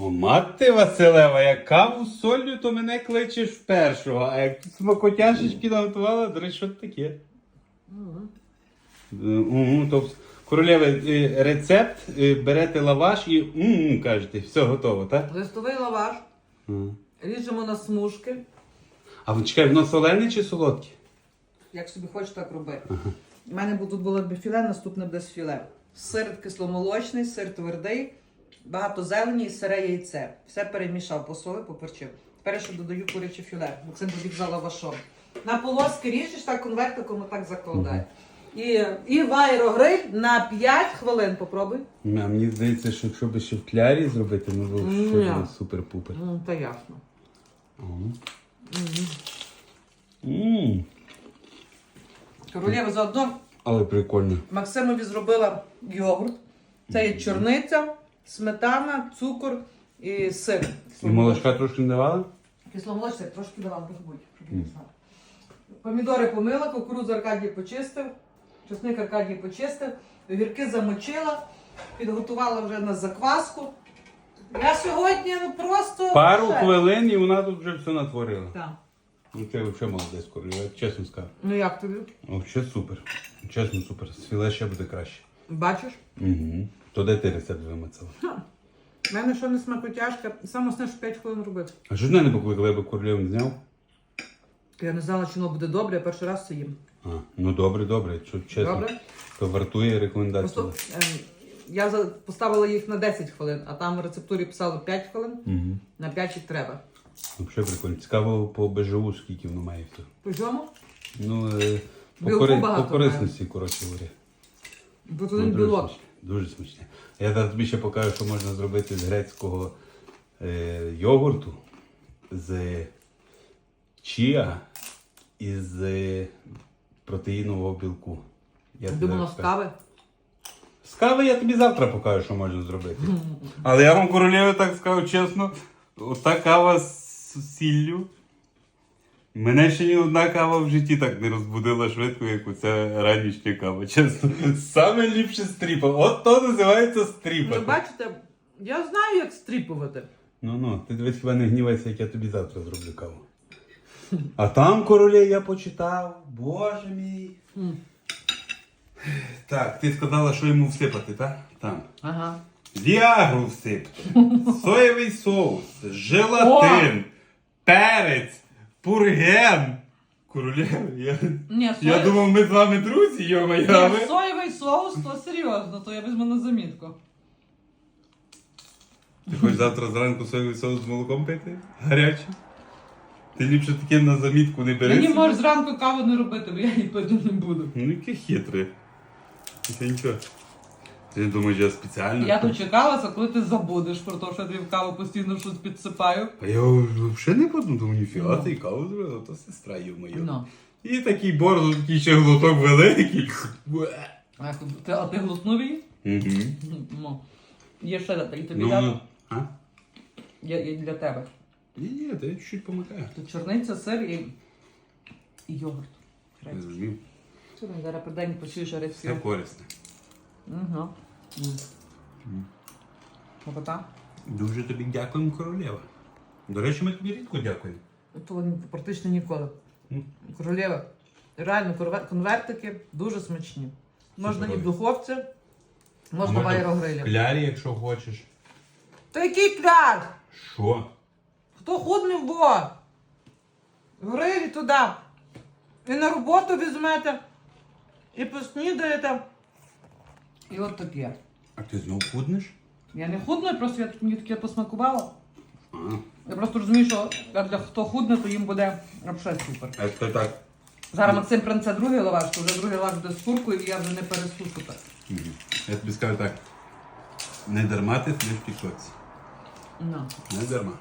О, мати Василева, як каву з солью, то мене кличеш в першого. А як тут смакотяшечки наготувала, до речі, що це таке? Е, Угу, то королеве е, рецепт, е, берете лаваш і м кажете, все готово, так? Листовий лаваш, Ага. ріжемо на смужки. А ви чекай, воно солене чи солодке? Як собі хочеш, так роби. У мене бу- тут було б філе, наступне буде з філе. Сир кисломолочний, сир твердий, багато зелені і сире яйце. Все перемішав, посолив, поперчив. Тепер ще додаю куряче філе. Максим побіг за лавашом. На полоски ріжеш, так конвертиком отак закладай. І, і в аерогриль на 5 хвилин попробуй. А мені здається, що якщо би ще в клярі зробити, ну було б супер-пупер. Ну, та ясно. М, Королева заодно Але прикольно. Максимові зробила йогурт. Це є чорниця, сметана, цукор і сир. І молочка трошки не давала? Кисломолочне трошки давав, не будь, щоб не знав. Помідори помила, кукурудзу Аркадій почистив, чесник Аркадій почистив, огірки замочила, підготувала вже на закваску. Я сьогодні ну просто. Пару ще. хвилин і вона тут вже все натворила. Так. Ну це взагалі молодець, королева, я чесно скажу. Ну як тобі? Взагалі супер. Чесно, супер. З філе ще буде краще. Бачиш? Угу. То де ти рецепт вимацала? У мене що не смакотяжка, саме основне, що 5 хвилин робив. А що ж мене не покликали, я би королеву не зняв? Я не знала, чи воно буде добре, я перший раз це їм. А, ну добре, добре, що чесно. Добре? То вартує рекомендацію. Просто ем, я за- поставила їх на 10 хвилин, а там в рецептурі писало 5 хвилин, Угу. на 5 їх треба. Взагалі прикольно. Цікаво по БЖУ, скільки воно має. По чому? Ну, е, по, Білку кори... багато по корисності, коротше говоря. Бо Ну, туди дуже білок. смачне, Дуже смачне. Я зараз тобі ще покажу, що можна зробити з грецького е, йогурту, з чіа і з е, протеїнового білку. Я тобі Думала, зараз з кави. З кави я тобі завтра покажу, що можна зробити. Але я вам королеві так скажу чесно, ота кава з сіллю. Мене ще ні одна кава в житті так не розбудила швидко, як оця ранішня кава. Чесно. Саме ліпше стріпа. От то називається Ви стріпа. бачите, я знаю, як стріпувати. Ну ну, ти дивись, хіба не гнівайся, як я тобі завтра зроблю каву. А там короле я почитав. Боже мій. М. Так, ти сказала, що йому всипати, так? Там. Ага. Віагру всипте, соєвий соус, желатин, перець, пурген. Королева, я, Ні, я думав, ми з вами друзі, йо-моє. Ні, соєвий соус, то серйозно, то я візьму на замітку. Ти хочеш завтра зранку соєвий соус з молоком пити? Гарячий? Ти ліпше таке на замітку не бери. Мені собі. можеш зранку каву не робити, бо я її пити не буду. Ну яке хитре. Це нічого. Ти думаєш, я спеціально? Я тут чекалася, коли ти забудеш про те, що я тобі в каву постійно щось підсипаю. А я взагалі не подумав, думаю, ніфіга, ти каву зробила, то сестра є моя. Ну. І такий борзо, такий ще глоток великий. А ти, а ти глуснув її? Угу. Ну. Є ще і тобі Ну, дам. ну, а? Є, є для тебе. Ні, ні, та я чуть-чуть помикаю. Тут чорниця, сир і, і йогурт. Я зрозумів. Зараз при день почуєш рецепт. корисне. Угу. Смакота. Дуже тобі дякуємо, королева. До речі, ми тобі рідко дякуємо. То практично ніколи. Королева. Реально конвертики дуже смачні. Можна і в духовці, можна в аерогрилі. клярі, якщо хочеш. Та який пляж? Що? Хто худний во? В грилі туди. І на роботу візьмете, і поснідаєте. І от таке. А ти знов худнеш? Я не худна, просто я мені таке посмакувала. А, Я просто розумію, що для хто худне, то їм буде взагалі супер. а це так. Зараз Максим принесе другий лаваш, то вже другий лаваш буде з куркою, і я вже не пересушу так. Мгм. Я тобі скажу так. Не дарма ти сидиш в тіктоці. Ну. Не дарма.